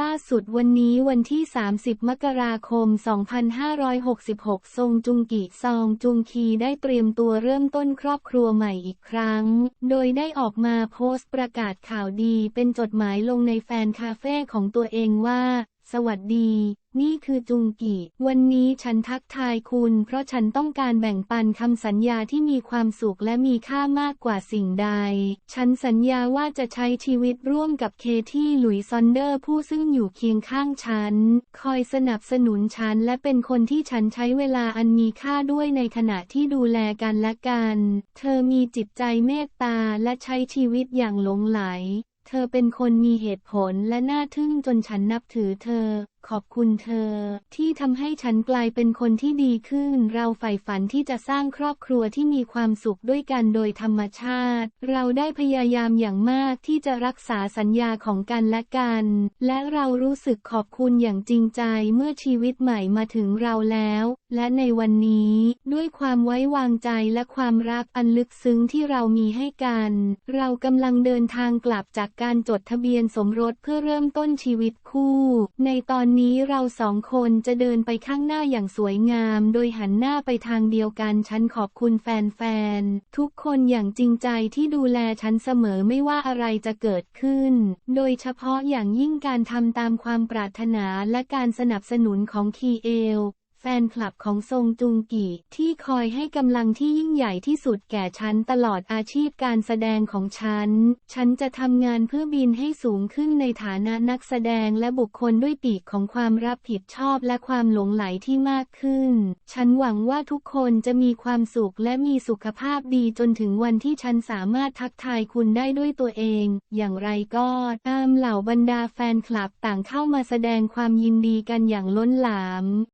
ล่าสุดวันนี้วันที่ 30 มกราคม 2566ทรงจุงกิซองจุงคีได้เตรียมตัวเริ่มต้นครอบครัวใหม่อีกครั้ง โดยได้ออกมาโพสต์ประกาศข่าวดีเป็นจดหมายลงในแฟนคาเฟ่ของตัวเองว่า สวัสดี นี่คือจุงกิ วันนี้ฉันทักทายคุณ เพราะฉันต้องการแบ่งปันคำสัญญาที่มีความสุขและมีค่ามากกว่าสิ่งใด ฉันสัญญาว่าจะใช้ชีวิตร่วมกับเคที่หลุยซอนเดอร์ผู้ซึ่งอยู่เคียงข้างฉัน คอยสนับสนุนฉันและเป็นคนที่ฉันใช้เวลาอันมีค่าด้วยในขณะที่ดูแลกันและกัน เธอมีจิตใจเมตตาและใช้ชีวิตอย่างหลงไหล เธอเป็นคนมีเหตุผลและน่าทึ่งจนฉันนับถือเธอ ขอบคุณเธอ ที่ทำให้ฉันกลายเป็นคนที่ดีขึ้น เราใฝ่ฝันที่จะสร้างครอบครัวที่มีความสุขด้วยกันโดยธรรมชาติ เราได้พยายามอย่างมากที่จะรักษาสัญญาของกันและกัน และเรารู้สึกขอบคุณอย่างจริงใจเมื่อชีวิตใหม่มาถึงเราแล้ว และในวันนี้ ด้วยความไว้วางใจและความรักอันลึกซึ้งที่เรามีให้กัน เรากำลังเดินทางกลับจากการจดทะเบียนสมรสเพื่อเริ่มต้นชีวิตคู่ ในตอนนี้เราสองคนจะเดินไปข้างหน้าอย่างสวยงาม โดยหันหน้าไปทางเดียวกัน ฉันขอบคุณแฟนๆ ทุกคนอย่างจริงใจที่ดูแลฉันเสมอไม่ว่าอะไรจะเกิดขึ้น โดยเฉพาะอย่างยิ่งการทำตามความปรารถนาและการสนับสนุนของคีเอล ฟนคลับของทรงจุงกิที่คอยให้กำลังที่ยิ่งใหญ่ที่สุดแก่ฉันตลอดอาชีพการแสดงของฉัน ฉันจะทำงานเพื่อบินให้สูงขึ้นในฐานะนักแสดงและบุคคลด้วยปีกของความรับผิดชอบและความหลงไหลที่มากขึ้น ฉันหวังว่าทุกคนจะมีความสุขและมีสุขภาพดีจนถึงวันที่ฉันสามารถทักทายคุณได้ด้วยตัวเอง อย่างไรก็ตามเหล่าบรรดาแฟนคลับต่างเข้ามาแสดงความยินดีกันอย่างล้นหลาม